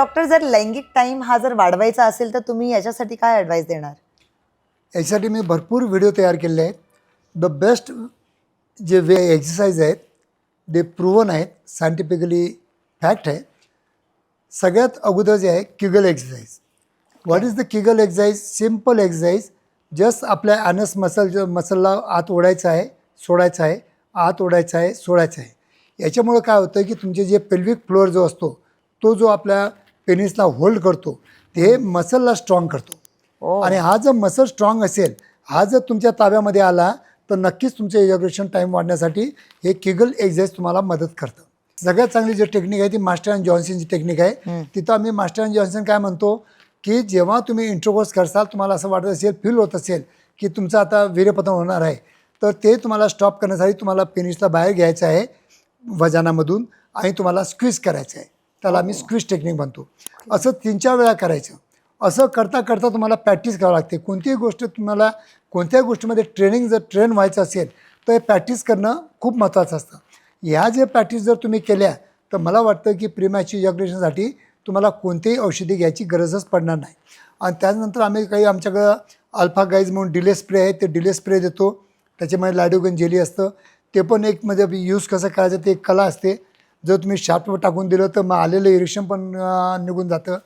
Doctor जर लैंगिक time हा जर वाढवायचा असेल तर तुम्ही याच्यासाठी काय ॲडवाईस देणार? याच्यासाठी मी भरपूर व्हिडिओ तयार केले आहेत. द बेस्ट जे वे एक्सरसाइज आहेत ते प्रूवन आहेत सायंटिफिकली फॅक्ट आहे. सगळ्यात अगोदर जे आहे Kegel exercise what is the Kegel exercise simple exercise just आपल्या ॲनस मसल मसलला आत ओढायचं आहे सोडायचं आहे आत ओढायचं आहे सोडायचं आहे. याच्यामुळं काय होतं की तुमचे जे पेल्विक फ्लोअर जो असतो तो जो आपल्या पेनिसला होल्ड करतो ते मसलला स्ट्रॉंग करतो. आणि हा जर मसल स्ट्रॉंग असेल हा जर तुमच्या ताब्यामध्ये आला तर नक्कीच तुमचं इजॅग्रेशन टाईम वाढण्यासाठी हे किगल एक्झरसाइज तुम्हाला मदत करतं. सगळ्यात चांगली जी टेक्निक आहे ती मास्टर अँड जॉन्सनची टेक्निक आहे. तिथं आम्ही मास्टर अँड जॉन्सन काय म्हणतो की जेव्हा तुम्ही इंट्रोकोर्स करसाल तुम्हाला असं वाटत असेल फील होत असेल की तुमचं आता वीर्यपतन होणार आहे तर ते तुम्हाला स्टॉप करण्यासाठी तुम्हाला पेनिसला बाहेर घ्यायचं आहे वजनामधून आणि तुम्हाला स्क्वीज करायचं आहे. त्याला आम्ही स्क्विज टेक्निक म्हणतो. असं तीन चार वेळा करायचं. असं करता करता तुम्हाला प्रॅक्टिस करावं लागते. कोणतीही गोष्ट तुम्हाला कोणत्याही गोष्टीमध्ये ट्रेनिंग जर ट्रेन व्हायचं असेल तर हे प्रॅक्टिस करणं खूप महत्त्वाचं असतं. ह्या जे प्रॅक्टिस जर तुम्ही केल्या तर मला वाटतं की प्रीमॅची इजॅग्रेशनसाठी तुम्हाला कोणतीही औषधी घ्यायची गरजच पडणार नाही. आणि त्यानंतर आम्ही काही आमच्याकडं अल्फा गाईज म्हणून डिले स्प्रे आहे ते डिले स्प्रे देतो. त्याच्यामध्ये लाडोगन जेली असतं. ते पण एक म्हणजे यूज कसं करायचं ते एक कला असते. जर तुम्ही शार्पवर टाकून दिलं तर मग आलेलं इरिक्शन पण निघून जातं.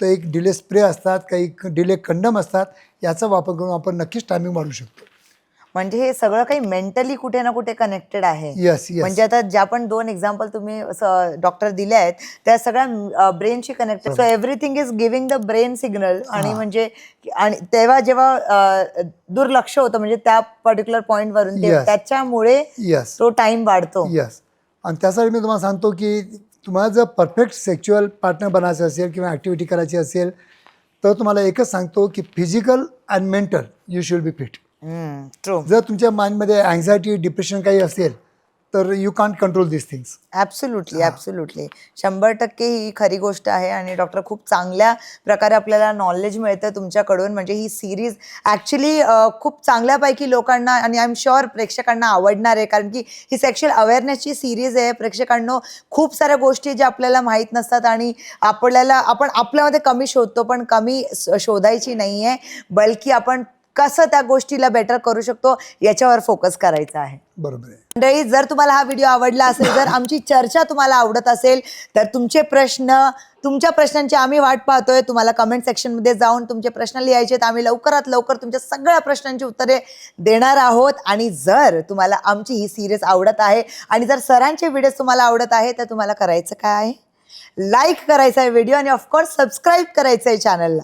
तर एक डिले स्प्रे असतात काही डिले कंडम असतात याचा वापर करून आपण नक्कीच टायमिंग वाढवू शकतो. म्हणजे हे सगळं काही मेंटली कुठे ना कुठे कनेक्टेड आहे. येस येस म्हणजे आता ज्या पण दोन एक्झाम्पल तुम्ही डॉक्टर दिले आहेत त्या सगळ्या ब्रेनशी connected so everything is giving the brain signal आणि म्हणजे आणि तेव्हा जेव्हा दुर्लक्ष होतं म्हणजे त्या पर्टिक्युलर पॉइंट वरून ते- Yes. त्याच्यामुळे तो टाइम वाढतो. येस आणि त्यासाठी मी तुम्हाला सांगतो की तुम्हाला जर परफेक्ट सेक्च्युअल पार्टनर बनायचं असेल किंवा ॲक्टिव्हिटी करायची असेल तर तुम्हाला एकच सांगतो की physical and mental you should be fit. True जर तुमच्या माइंडमध्ये अँझायटी डिप्रेशन काही असेल तर you can't control this things absolutely absolutely शंभर टक्के ही खरी गोष्ट आहे आणि डॉक्टर खूप चांगल्या प्रकारे आपल्याला नॉलेज मिळतं तुमच्याकडून. म्हणजे ही सिरीज ॲक्च्युली खूप चांगल्यापैकी लोकांना आणि आय एम शुअर प्रेक्षकांना आवडणार आहे. कारण की ही सेक्शुअल अवेअरनेसची सिरीज आहे. प्रेक्षकांनो खूप साऱ्या गोष्टी ज्या आपल्याला माहीत नसतात आणि आपल्याला आपण आपल्यामध्ये कमी शोधतो पण कमी शोधायची नाही आहे बल्कि आपण कसं त्या गोष्टीला बेटर करू शकतो याच्यावर फोकस करायचा आहे. बरोबर मंडळी जर तुम्हाला हा व्हिडिओ आवडला असेल जर आमची चर्चा तुम्हाला आवडत असेल तर तुमचे प्रश्न तुमच्या प्रश्नांची आम्ही वाट पाहतोय. तुम्हाला कमेंट सेक्शनमध्ये जाऊन तुमचे प्रश्न लिहायचे आहेत. आम्ही लवकरात लवकर तुमच्या सगळ्या प्रश्नांची उत्तरे देणार आहोत. आणि जर तुम्हाला आमची ही सिरीज आवडत आहे आणि जर सरांचे व्हिडिओ तुम्हाला आवडत आहे तर तुम्हाला करायचं काय आहे? लाईक करायचं आहे व्हिडिओ आणि ऑफकोर्स सबस्क्राईब करायचं आहे चॅनलला